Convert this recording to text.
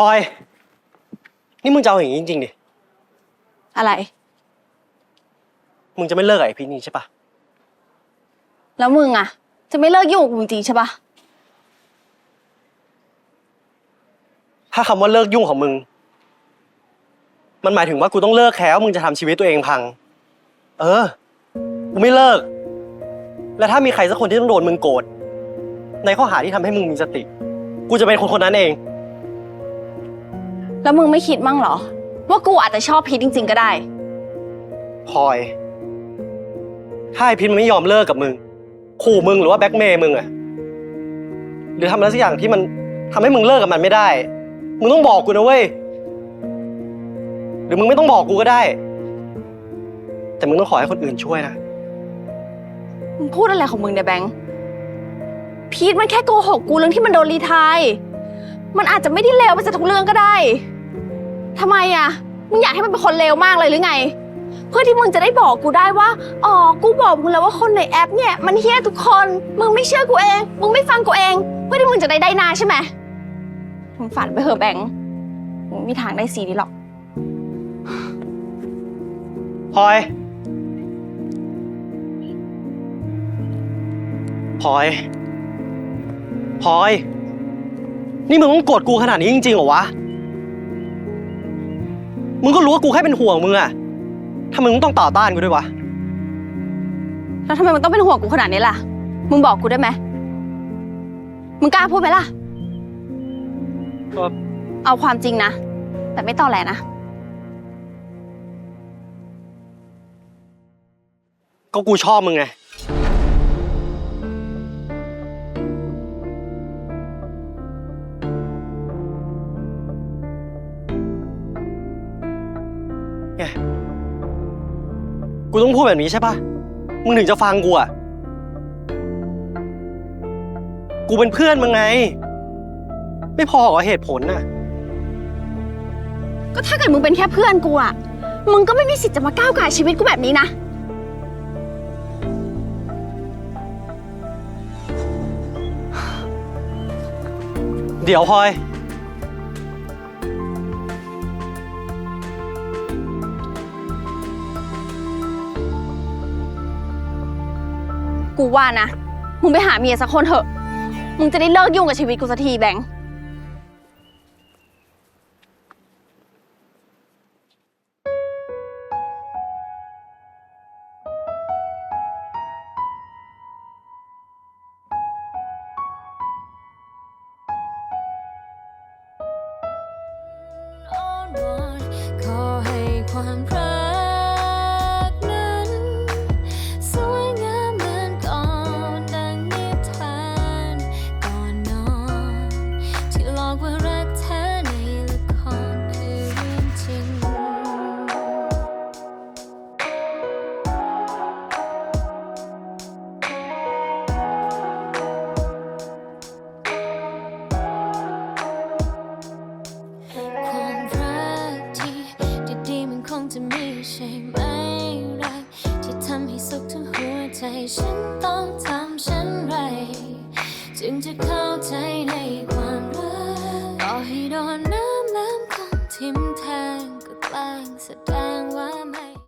พลอย นี่มึงจะเอาอย่างนี้จริงๆดิ อะไร มึงจะไม่เลิกกับไอ้พีชนี่ใช่ปะแล้วมึงอะจะไม่เลิกยุ่งกับกูจริงๆใช่ปะถ้าคำว่าเลิกยุ่งของมึง มันหมายถึงว่ากูต้องเลิกแค่ว่ามึงจะทำชีวิตตัวเองพัง เออ กูไม่เลิก และถ้ามีใครสักคนที่ต้องโดนมึงโกรธในข้อหาที่ทำให้มึงมีสติ กูจะเป็นคนคนนั้นเอง แล้วมึงไม่คิดมั่งเหรอ ว่ากูอาจจะชอบพีทจริง ๆ ก็ได้ พลอย ถ้าไอ้พิษมันไม่ยอมเลิกกับมึง ขู่มึงหรือว่าแบล็กเมย์มึงอะหรือทำอะไรสักอย่างที่มันทำให้มึงเลิกกับมันไม่ได้ มึงต้องบอกกูนะเว้ย หรือมึงไม่ต้องบอกกูก็ได้ แต่มึงต้องขอให้คนอื่นช่วยนะ มึงพูดอะไรของมึงเนี่ยแบงค์พีทมันแค่โกหกกูเรื่องที่มันโดนรีไทาย มันอาจจะไม่ได้เลวไปซะทุกเรื่องก็ได้ ทำไมอะมึงอยากให้มันเป็นคนเลวมากเลยหรือไง เพื่อที่มึงจะได้บอกกูได้ว่า อ๋อ กูบอกมึงแล้วว่าคนในแอปเนี่ยมันเฮี้ยทุกคน มึงไม่เชื่อกูเอง มึงไม่ฟังกูเอง เพื่อที่มึงจะได้ได้นาใช่ไหมมึงฝันไปเถอะแบงค์มึงไม่มีทางได้สีนี้หรอก พลอย พลอย พลอย นี่มึงต้องโกรธกูขนาดนี้จริงๆเหรอวะ มึงก็รู้ว่ากูแค่เป็นห่วงมึงอะทำไมมึงต้องต่อต้านกูด้วยวะ แล้วทำไมมันต้องเป็นห่วงกูขนาดนี้ล่ะ มึงบอกกูได้ไหมมึงกล้าพูดไหมล่ะก็ เอาความจริงนะ แต่ไม่ตอแหลนะ ก็กูชอบมึงไง ไง กูต้องพูดแบบนี้ใช่ปะมึงถึงจะฟังกูอะ กูเป็นเพื่อนมึงไง ไม่พอเหรอเหตุผลน่ะ ก็ถ้าเกิดมึงเป็นแค่เพื่อนกูอะมึงก็ไม่มีสิทธิ์จะมาก้าวไก่ายชีวิตกูแบบนี้นะ เดี๋ยวพลอย กูว่านะ มึงไปหาเมียสักคนเถอะ มึงจะได้เลิกยุ่งกับชีวิตกูสักทีแบงค์อ้อนวอนขอให้ความรัก ใจฉันต้องทำฉันไร จึงจะเข้าใจใน